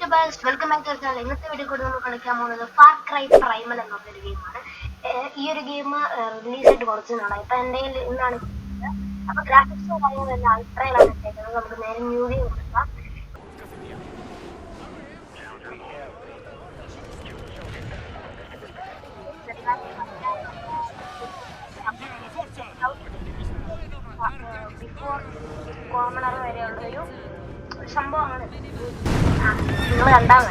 YouTubers welcome back to channel ഇന്നത്തെ video കൂടി നമ്മൾ കളിക്കാൻ പോകുന്നത് ഫാർ ക്രൈ പ്രൈമൽ എന്ന ഒരു ഗെയിമാണ് ഈ ഒരു ഗെയിം റിലീസ് ആയിട്ട് കുറച്ച് നാളായി. ഇപ്പൊ കയ്യിൽ ഇന്നാണ് അപ്പൊ ഗ്രാഫിക്സോ കാര്യങ്ങളെല്ലാം അൾട്രയിലാണ് ഇട്ടേക്കുന്നത്. നമുക്ക് നേരെ ന്യൂ ഗെയിം കൊടുക്കാം കോമണർ വരെയുള്ള ഒരു സംഭവമാണ്. നിങ്ങൾ കണ്ടാൽ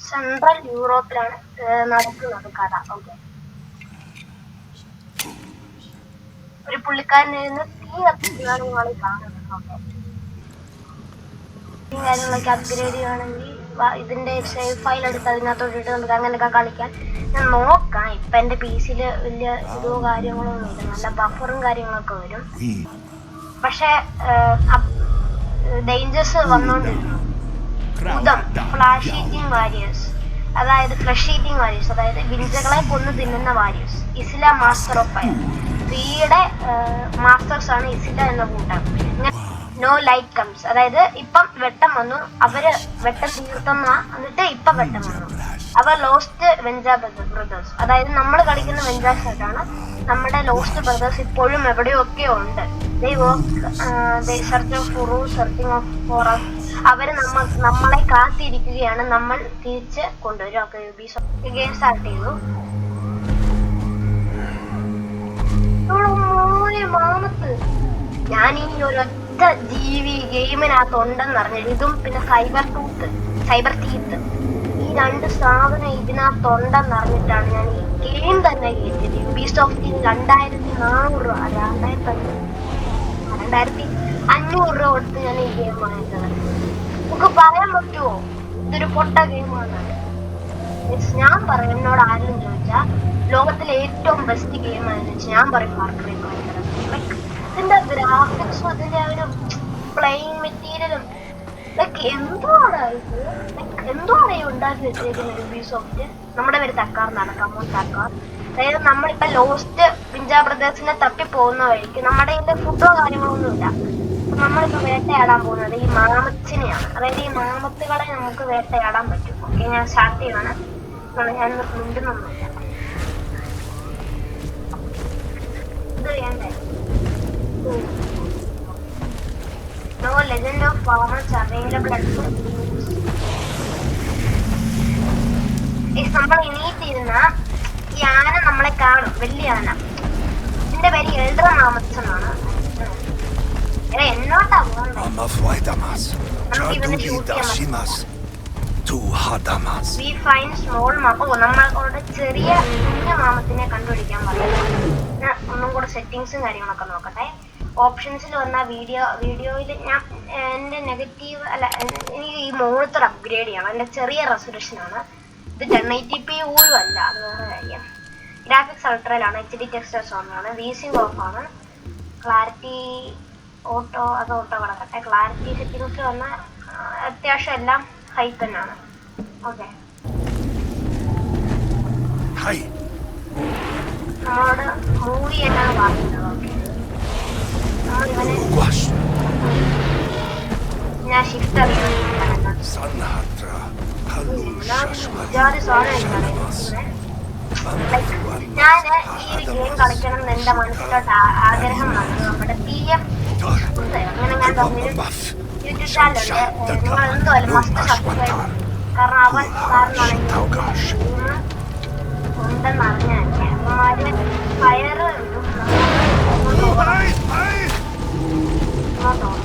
സെൻട്രൽ യൂറോപ്പിലാണ് നടക്കുന്നത് കഥ. ഓക്കെ. ഒരു പുള്ളിക്കാരൻ തീ കത്തിക്കുന്നതാണ് നിങ്ങൾ കാണുന്നത് കാര്യങ്ങളൊക്കെ അപ്ഗ്രേഡ് ചെയ്യുകയാണെങ്കിൽ ഇതിന്റെ സേവ് ഫയൽ എടുത്ത് അതിനകത്തോട്ട് നമുക്ക് അങ്ങനെയൊക്കെ കളിക്കാൻ ഞാൻ നോക്കാം. ഇപ്പൊ എന്റെ പി സിയിൽ വലിയ ഇതോ കാര്യങ്ങളോ ഒന്നും ഇല്ല നല്ല ബഫറും കാര്യങ്ങളൊക്കെ വരും. പക്ഷെ ഡേഞ്ചേഴ്സ് വന്നോണ്ടിരുന്നു ഫ്ലാഷ് ഈറ്റിംഗ് വാരിയേഴ്സ് അതായത് ഫ്ലഷ് ഈറ്റിംഗ് വാരിയേഴ്സ് അതായത് വിഞ്ചകളെ കൊന്നു തിന്നുന്ന വാരിയേഴ്സ് ഇസില മാസ്റ്റർ ഓഫ് ഫയർ തീയുടെ മാസ്റ്റേഴ്സ് ആണ് ഇസ്ല എന്ന കൂട്ടം. നോ ലൈറ്റ് കംസ് അതായത് ഇപ്പം വെട്ടം വന്നു. അവർ വെട്ടം തീർത്തന്ന. എന്നിട്ട് ഇപ്പൊ വെട്ടം വന്നു. അവർ ലോസ്റ്റ് വെഞ്ച ബ്രദേഴ്സ് അതായത് നമ്മൾ കളിക്കുന്ന ആണ്. നമ്മുടെ ലോസ്റ്റ് ബ്രദേഴ്സ് ഇപ്പോഴും എവിടെയൊക്കെ ഉണ്ട്. ദേ വർക്ക് സെർച്ച് ഓഫ് ഫുറു സെർച്ചിങ് ഓഫ് അവർ നമ്മൾ നമ്മളെ കാത്തിരിക്കുകയാണ്. നമ്മൾ തിരിച്ച് കൊണ്ടുവരും. ഓക്കെ ഗെയിം സ്റ്റാർട്ട് ചെയ്തു. മാമത്ത്. ഞാൻ ഈ ഒരൊറ്റ ജീവി ഗെയിമിനകത്ത് ഉണ്ടെന്ന് അറിഞ്ഞു ഇതും പിന്നെ സൈബർ ടൂത്ത് സൈബർ തീത്ത്. ഈ രണ്ട് സാധനം ഇതിനകത്ത് ഉണ്ടെന്ന് അറിഞ്ഞിട്ടാണ് ഞാൻ ഈ ഗെയിം തന്നെ കയറ്റിയത് യുബി സോഫ്റ്റ് രണ്ടായിരത്തി നാനൂറ് രൂപ രണ്ടായിരത്തി അഞ്ഞൂറ് രണ്ടായിരത്തി അഞ്ഞൂറ് രൂപ കൊടുത്ത് ഞാൻ ഈ ഗെയിം വാങ്ങിച്ചത് നമുക്ക് പറയാൻ പറ്റുമോ ഇതൊരു പൊട്ട ഗെയിമാണ് മീൻസ് ഞാൻ പറയും എന്നോട് ആരെങ്കിലും ചോദിച്ചാൽ ലോകത്തിലെ ഏറ്റവും ബെസ്റ്റ് ഗെയിം ആണെന്ന് വെച്ചാൽ ഞാൻ പറയും ഫാർക്രൈ ലൈക്ക് ഇതിന്റെ ഗ്രാഫിക്സും അതിന്റെ ആ ഒരു പ്ലേയിങ് മെറ്റീരിയലും ലൈക്ക് എന്തുവാണ് ഇത്? ലൈക്ക് എന്തുവാണ് ഈ ഉണ്ടാക്കി വെച്ചിരിക്കുന്നത് യുബി സോഫ്റ്റ് നമ്മുടെ പേര് തക്കാർ എന്നാണ് കമോൺ തക്കാർ. അതായത് നമ്മളിപ്പോ ലോസ്റ്റ് പിഞ്ച ബ്രദേഴ്സിനെ തപ്പി പോകുന്ന വഴിക്ക് നമ്മുടെ ഇതിന്റെ ഫുഡോ കാര്യങ്ങളൊന്നും ഇല്ല. നമ്മളിപ്പോ വേട്ടയാടാൻ പോകുന്നത് ഈ മാമത്തിനെയാണ് അതായത് ഈ മാമത്തുകളെ നമുക്ക് വേട്ടയാടാൻ പറ്റും. ഓക്കെ ഞാൻ സ്റ്റാർട്ട് ചെയ്യാണ്. ഞാൻ മിണ്ടുന്നൊന്നുമില്ല. ഇത് വേണ്ടേ നോ ലെജൻഡ് ഓഫ് ഫാമേഴ്സ് ഈ നമ്മൾ എണീറ്റിരുന്ന ഈ ആന നമ്മളെ കാണും വലിയ ആന ഇതിന്റെ പേര് എൽഡർ മാമത്സ് എന്നാണ് എന്നോട്ടാ ഓ നമ്മളോട് ചെറിയ മാമത്തിനെ കണ്ടുപിടിക്കാൻ പറയാം ഒന്നും കൂടെ സെറ്റിങ്സും കാര്യങ്ങളൊക്കെ നോക്കട്ടെ ഓപ്ഷൻസിൽ വന്ന വീഡിയോ വീഡിയോയിൽ ഞാൻ എന്റെ നെഗറ്റീവ് അല്ല എനിക്ക് ഈ മോണിറ്റർ അപ്ഗ്രേഡ് ചെയ്യണം. എന്റെ ചെറിയ റെസൊല്യൂഷൻ ആണ്. ഇത് ടെൻ എയ്റ്റി പി പോലും അല്ല. അത് വേറെ കാര്യം. ഗ്രാഫിക്സ് അൾട്രയിലാണ് എച്ച് ഡി ടെക്സ്റ്റേഴ്സ് ഓർമ്മയാണ് വി സി ഓഫ് ആണ്. ക്ലാരിറ്റി ഓട്ടോ അത് ഓട്ടോ കിടക്കട്ടെ. ക്ലാരിറ്റി സെറ്റിംഗ്സ് വന്ന അത്യാവശ്യം എല്ലാം ഹൈ തന്നെയാണ് ഓക്കെ. നമ്മളോട് മൂവി എന്നാണ് പറഞ്ഞത് ഞാൻ ഷിഫ്റ്റ് അറിയാൻ Sanhatra. ഞാൻ ഈ ഒരു ഗെയിം കളിക്കണം എന്ന് എന്റെ മനസ്സിലോട്ട് ആഗ്രഹം വന്നത് നമ്മുടെ പി എഫ് Tar. അങ്ങനെ ഞാൻ പറഞ്ഞൊരു യൂട്യൂബ് ചാനലുണ്ട് നിങ്ങൾ എന്തുമല്ല മസ്റ്റ് സബ്സ്ക്രൈബ് കാരണം അവൻ. ഗെയിം ഉണ്ടെന്ന് അറിഞ്ഞാൽ അവന്മാര് ഫയർ Hai. 方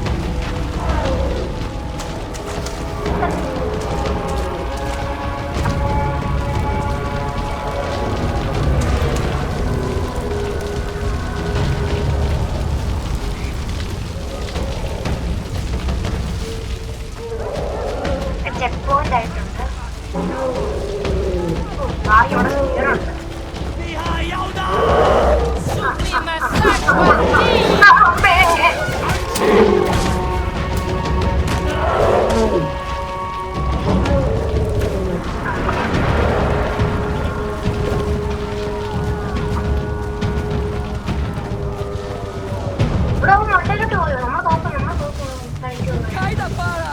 മുന്നോട്ട് പോയോ നമ്മൾ നോക്കാം. നമ്മൾ നോക്കാം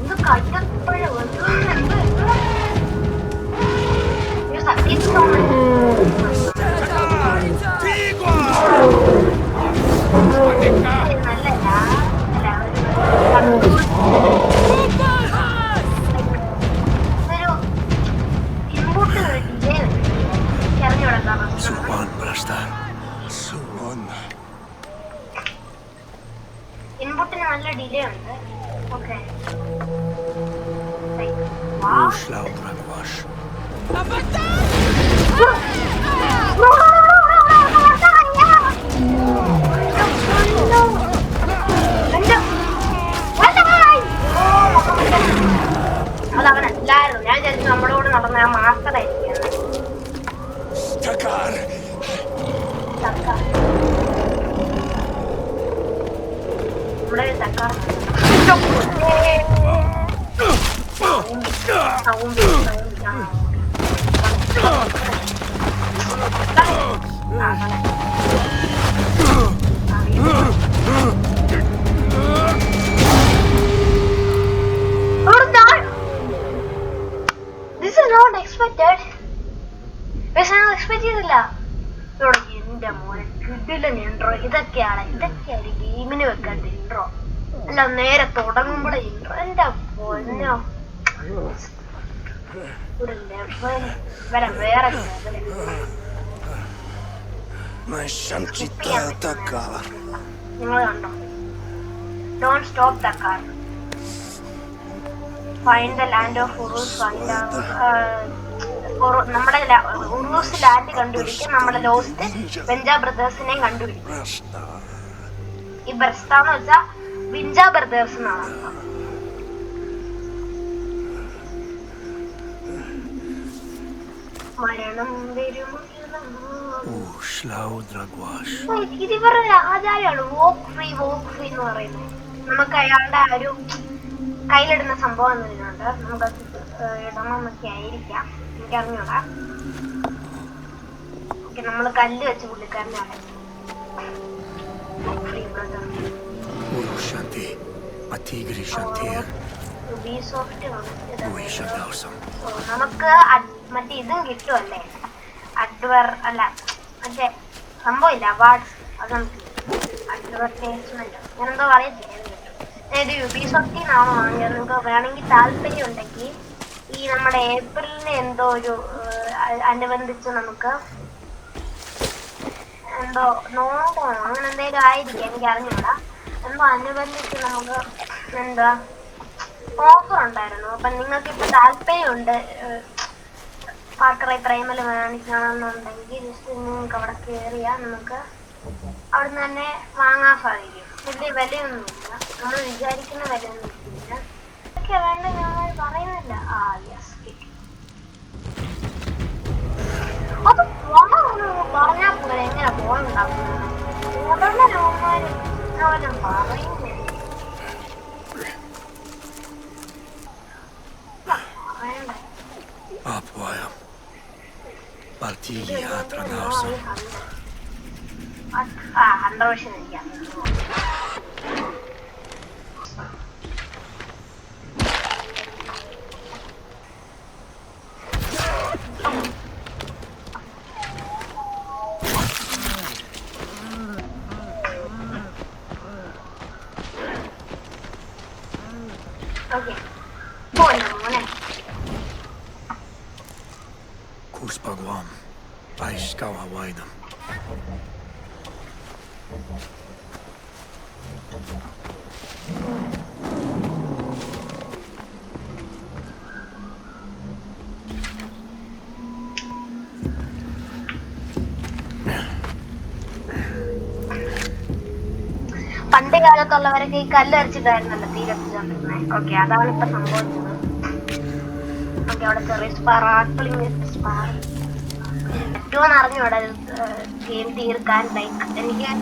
എന്ത് കയ്യപ്പോഴോ എന്ത്? സത്യം Su Juan para estar. നല്ല ഡിലേ ഉണ്ട് ഓക്കെ Ušla Dragvaš. അതവനല്ലായിരുന്നു ഞാൻ വിചാരിച്ചു നമ്മുടെ കൂടെ നടന്ന ആ മാസ്റ്ററായിരിക്കും Takar! നമ്മുടെ സർക്കാർ 아, വരെ വേറെ ലെവൽ Mężczyzna Takar. നിങ്ങൾ കണ്ടോ? Don't stop the car find the land of Uroos find നമ്മുടെ ഉറൂസ് ലാൻഡ് കണ്ടുപിടിക്കും നമ്മുടെ ലോസ്റ്റ് ബെഞ്ച ബ്രദേഴ്സിനെയും കണ്ടുപിടിക്കും. ഈ ബ്രസ്ത എന്ന് വെച്ചാ വിഞ്ച ബ്രദേഴ്സ് എന്നാണ്. മരണം വരും Ušla Dragvaš. ഇത് ഇവരുടെ ആചാരമാണ് വോക്ക് ഫ്രീ വോക്ക് ഫ്രീ എന്ന് പറയുന്നത്. നമുക്ക് അയാളുടെ ആ ഒരു കയ്യിലിടുന്ന സംഭവം എന്നതിനുണ്ട് നമുക്ക് ഇടണമെന്നൊക്കെ ആയിരിക്കാം. എനിക്കറിഞ്ഞൂടാ ഓക്കെ നമ്മൾ കല്ല് വെച്ച് പുള്ളിക്കാരനാണ് ഫ്രീ ബ്രദർ. Uisha Dawson. ഓ, നമുക്ക് മറ്റേ ഇതും കിട്ടുമല്ലേ അഡ്വർ അല്ല മറ്റേ സംഭവമില്ല അവാർഡ്സ് അത് നമുക്ക് അഡ്വർടൈസ്മെന്റ് ഞാൻ എന്തോ പറയത്തില്ല. അതായത് യുബിസോഫ്റ്റിൽ വാങ്ങിയത്? നിങ്ങൾക്ക് വേണമെങ്കിൽ താല്പര്യം ഉണ്ടെങ്കിൽ ഈ നമ്മുടെ ഏപ്രിലിന് എന്തോ ഒരു അനുബന്ധിച്ച് നമുക്ക് എന്തോ നോമ്പോ അങ്ങനെ എന്തെങ്കിലും ആയിരിക്കും എനിക്ക് അറിഞ്ഞൂടാ എന്തോ അനുബന്ധിച്ച് നമുക്ക് എന്താ ഓഫർ ഉണ്ടായിരുന്നു. അപ്പൊ നിങ്ങൾക്ക് ഇപ്പൊ താല്പര്യമുണ്ട് പാർക്കറൈ പ്രൈമൽ മേടിക്കണമെന്നുണ്ടെങ്കിൽ ജസ്റ്റ് നിങ്ങൾക്ക് അവിടെ കയറിയാൽ നമുക്ക് അവിടുന്ന് തന്നെ വാങ്ങാൻ സാധിക്കും. വലിയ വിലയൊന്നുമില്ല. നമ്മൾ വിചാരിക്കുന്ന വിലയൊന്നും ഇല്ല ഇതൊക്കെ വേണ്ട ഞാൻ പറയുന്നില്ല. ആ പറഞ്ഞാൽ പോലെ എങ്ങനെ പോകണ്ടാക്കുന്നത് ഉടനെ അവരും പറയുന്നില്ല Partigi Atra Dawson. ആ ഹൺഡ്രഡ് വർഷം എനിക്കാം ഓക്കെ പോണ്ട മോനെ Kuspagvam. Aiskawa Vaidam. പണ്ട് കാലത്തുള്ളവരൊക്കെ ഈ കല്ല് അരച്ചിട്ടായിരുന്നല്ലോ തീ കത്തിച്ചോണ്ടിരുന്നത് ഓക്കെ അതാണ് ഇപ്പൊ സംഭവിച്ചത്. ഓക്കെ അവിടെ ചെറിയ സ്പാർക്ലിംഗ് സ്പാർ പറ്റുമെന്ന് അറിഞ്ഞൂടെ ഗെയിം തീർക്കാൻ ലൈക്ക് എനിക്ക്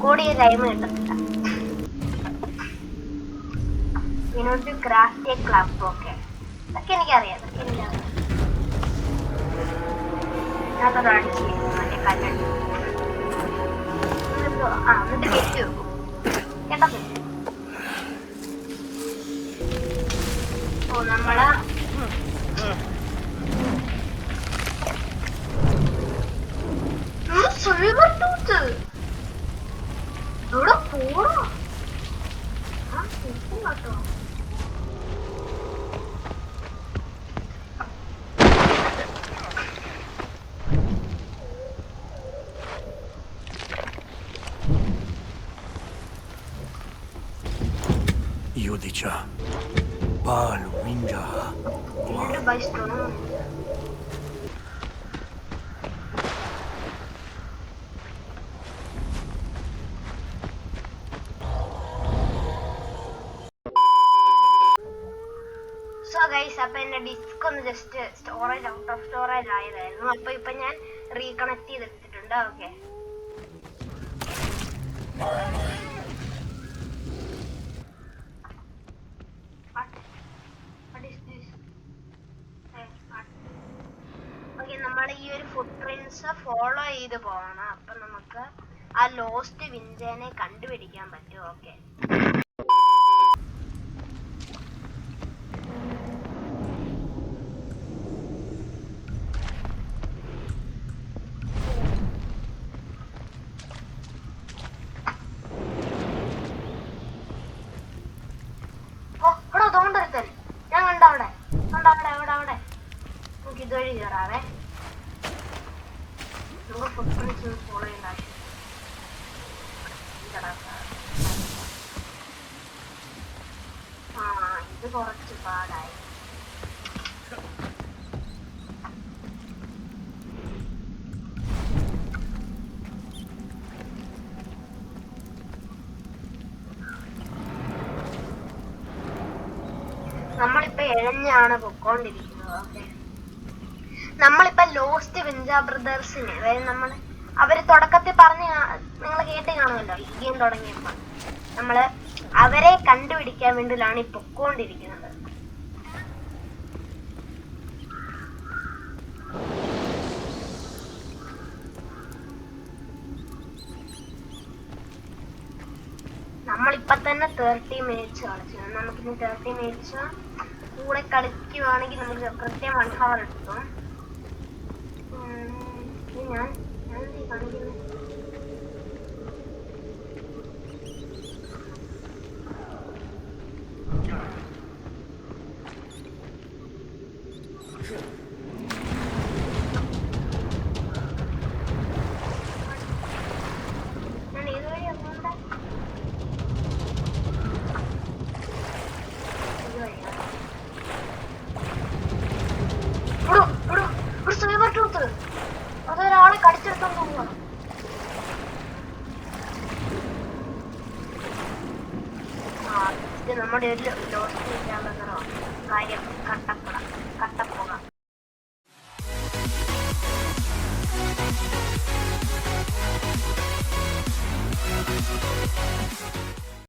കൂടിയ ടൈം കിട്ടത്തില്ല. വിനോദ് ക്രാഫ്റ്റ് ക്ലബ് ഓക്കെ ഇതൊക്കെ എനിക്കറിയാം ഇതൊക്കെ എനിക്കറിയാം. ഞാനത് അടിച്ച് മറ്റേ ആ ഓ നമ്മൾ സിൽവർ ടൂത്ത് ഇവിടെ പോണോ ആ കിട്ടും കേട്ടോ Judica. Pal Winja. Build by stone. So guys അപ്പൊ എന്റെ ഡിസ്ക് ഒന്ന് just storage out of storage ആയതായിരുന്നു അപ്പൊ ഇപ്പൊ ഞാൻ റീകണക്ട് ചെയ്തെടുത്തിട്ടുണ്ട് ഓക്കെ ഓക്കെ നമ്മൾ ഈ ഒരു ഫുട് പ്രിന്റ്സ് ഫോളോ ചെയ്ത് പോകണം. അപ്പൊ നമുക്ക് ആ ലോസ്റ്റ് വിഞ്ചേനെ കണ്ടുപിടിക്കാൻ പറ്റും. ഓക്കെ ഓ ഇവിടെ തോണ്ടരുത്തൻ ഞാൻ കണ്ട അവിടെ കണ്ട അവിടെ അവിടെ അവിടെ നമുക്ക് ഇതുവഴി കയറാവേ നമുക്ക് ഫുട് പ്രിന്റ്സ് ഫോളോ ചെയ്യേണ്ട ആവശ്യം ഇതെടാ സാർ. ആ ഇത് കുറച്ച് പാടായി. നമ്മളിപ്പോ എഴഞ്ഞാണ് പൊക്കോണ്ടിരിക്കുന്നത് ഓക്കെ നമ്മളിപ്പോ ലോസ്റ്റ് വിഞ്ച ബ്രദേഴ്സിനെ അതായത് നമ്മൾ അവർ തുടക്കത്തിൽ പറഞ്ഞ നിങ്ങൾ കേട്ട് കാണുമല്ലോ ഈ ഗെയിം തുടങ്ങിയപ്പോ. നമ്മൾ അവരെ കണ്ടുപിടിക്കാൻ വേണ്ടിയിലാണ് ഈ പൊക്കോണ്ടിരിക്കുന്നത്. നമ്മളിപ്പൊ തന്നെ തേർട്ടി മിനിറ്റ്സ് കളിച്ചു. നമുക്കിനി തേർട്ടി മിനിറ്റ്സ് കൂടെ കളിക്കുവാണെങ്കിൽ നമുക്ക് കൃത്യം വൺ ഹവർ എടുക്കും ഉം, ഇത് ഞാൻ ഞാൻ എന്ത് ഈ കാണിക്കുന്നത് ഞാൻ ഏത് വഴിയാ പോകണ്ടേ ഇത് വഴിയാ ഇവിടെ ഇവിടെ ഇവിടെ സൈബർ ട്രൂത്ത് അതൊരാളെ കടിച്ചെടുത്തോണ്ട് തോന്നുന്നു. നമ്മുടെ ഒരു ലോസ് ചെയ്യാനുള്ള കാര്യം.